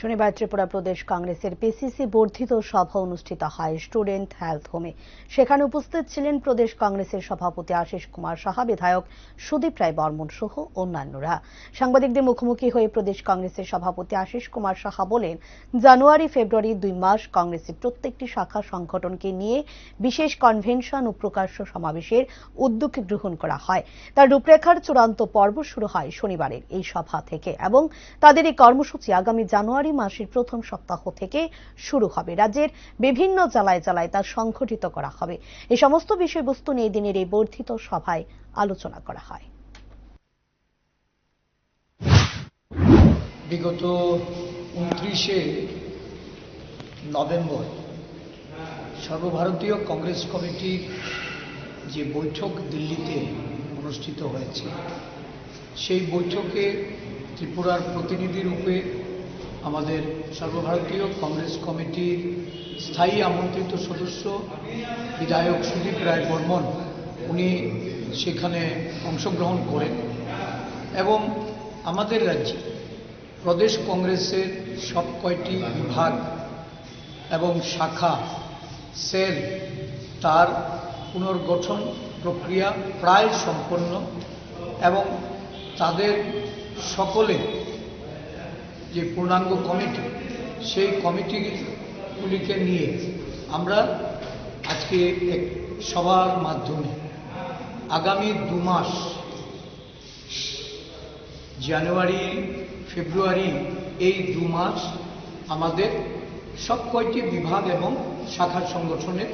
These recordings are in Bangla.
শনিবার ত্রিপুরা প্রদেশ কংগ্রেসের পিসিসি বর্ধিত সভা অনুষ্ঠিত হয় স্টুডেন্ট হেলথ হোমে। সেখানে উপস্থিত ছিলেন প্রদেশ কংগ্রেসের সভাপতি আশিস কুমার সাহা, বিধায়ক সুদীপ রায় বর্মন সহ অন্যান্যরা। সাংবাদিকদের মুখোমুখি হয়ে প্রদেশ কংগ্রেসের সভাপতি আশিস কুমার সাহা বলেন, জানুয়ারি, ফেব্রুয়ারি দুই মাস কংগ্রেসের প্রত্যেকটি শাখা সংগঠনকে নিয়ে বিশেষ কনভেনশন ও প্রকাশ্য সমাবেশের উদ্যোগ গ্রহণ করা হয়। তার রূপরেখার চূড়ান্ত পর্ব শুরু হয় শনিবারের এই সভা থেকে এবং তাদের এই কর্মসূচি আগামী জানুয়ারি মাসের প্রথম সপ্তাহ থেকে শুরু হবে। রাজ্যের বিভিন্ন জেলায় জেলায় তা সংঘটিত করা হবে। এই সমস্ত বিষয়বস্তু নিয়ে দিনের এই বর্ধিত সভায় আলোচনা করা হয়। বিগত উনত্রিশে নভেম্বর সর্বভারতীয় কংগ্রেস কমিটির যে বৈঠক দিল্লিতে অনুষ্ঠিত হয়েছে, সেই বৈঠকে ত্রিপুরার প্রতিনিধি রূপে আমাদের সর্বভারতীয় কংগ্রেস কমিটির স্থায়ী আমন্ত্রিত সদস্য বিধায়ক সুদীপ রায় বর্মন, উনি সেখানে অংশগ্রহণ করেন। এবং আমাদের রাজ্যে প্রদেশ কংগ্রেসের সব কয়টি বিভাগ এবং শাখা, সেল, তার পুনর্গঠন প্রক্রিয়া প্রায় সম্পন্ন এবং তাদের সকলে যে পূর্ণাঙ্গ কমিটি, সেই কমিটিগুলিকে নিয়ে আমরা আজকে এক সভার মাধ্যমে আগামী দু মাস, জানুয়ারি, ফেব্রুয়ারি, এই দু মাস আমাদের সব কয়টি বিভাগ এবং শাখা সংগঠনের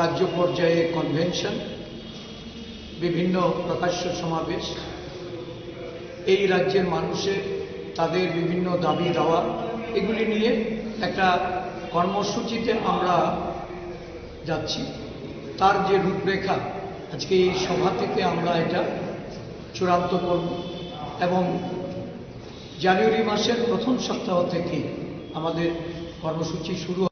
রাজ্য পর্যায়ে কনভেনশন বিভিন্ন প্রকাশ্য সমাবেশ, এই রাজ্যের মানুষের তাদের বিভিন্ন দাবি দাওয়া, এগুলি নিয়ে একটা কর্মসূচিতে আমরা যাচ্ছি। তার যে রূপরেখা, আজকে এই সভা থেকে আমরা এটা চূড়ান্ত করব এবং জানুয়ারি মাসের প্রথম সপ্তাহ থেকে আমাদের কর্মসূচি শুরু